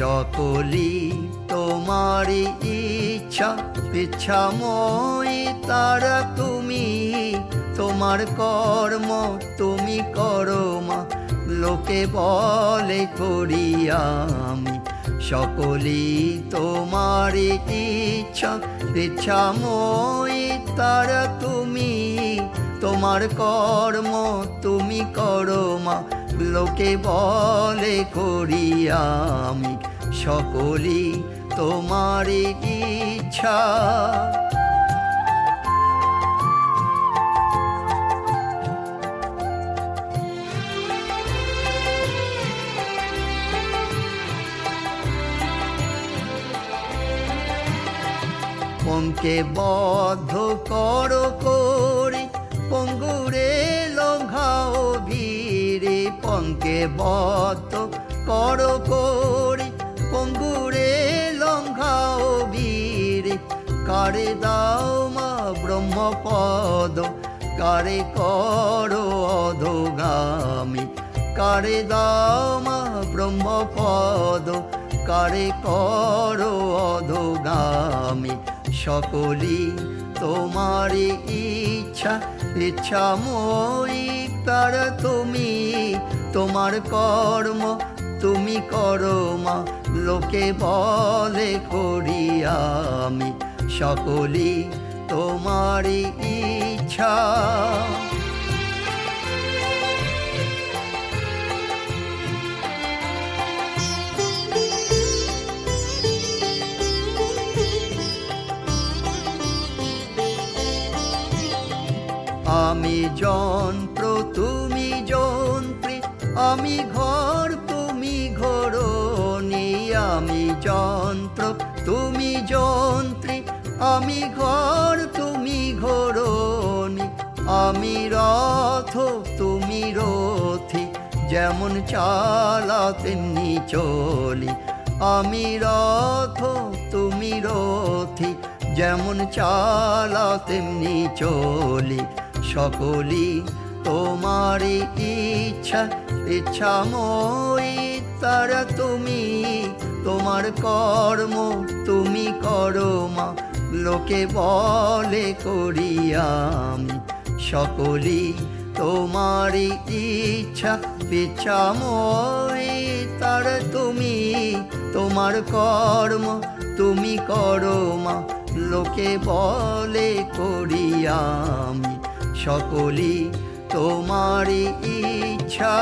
সকলি তোমারই ইচ্ছা, ইচ্ছাময়ী তারা তুমি। তোমার কর্ম তুমি করো মা, লোকে বলে করি আমি। সকলি তোমারই ইচ্ছা, ইচ্ছাময়ী তারা তুমি। তোমার কর্ম তুমি করো মা লোকে বলে করি আমি সকলি তোমারই ইচ্ছা। পঙ্কে বদ্ধ কর করি পঙ্গুরে লঙ্ঘাও পঙ্কে বদ্ধ কর করি, পঙ্গুরে লঙ্ঘাও ভিড়ে কারে দাও মা ব্রহ্মপদ, কারে কর অধোগামী। কারে দাও মা ব্রহ্মপদ, কারে কর অধোগামী। সকলি তোমারই ইচ্ছা ইচ্ছাময়ী তার তুমি তোমার কর্ম তুমি করো মা। লোকে বলে করি আমি সকলি তোমারই ইচ্ছা। আমি তুমি যন্ত্রী আমি ঘর, তুমি ঘরণী, আমি যন্ত্র, তুমি যন্ত্রী। আমি ঘর, তুমি ঘরণী, আমি রথ, তুমি রথি। যেমন চালা, তেমনি চলি। আমি রথ, তুমি রথি। যেমন চালা, তেমনি চলি। সকলি তোমারই ইচ্ছা ইচ্ছাময়ী তারা তুমি, তোমার কর্ম তুমি করো মা। লোকে বলে করিয়াম সকলি তোমারই ইচ্ছা। ইচ্ছাময়ী তারা তুমি, তোমার কর্ম তুমি করো মা। লোকে বলে করিয়াম সকলি তোমারই ইচ্ছা।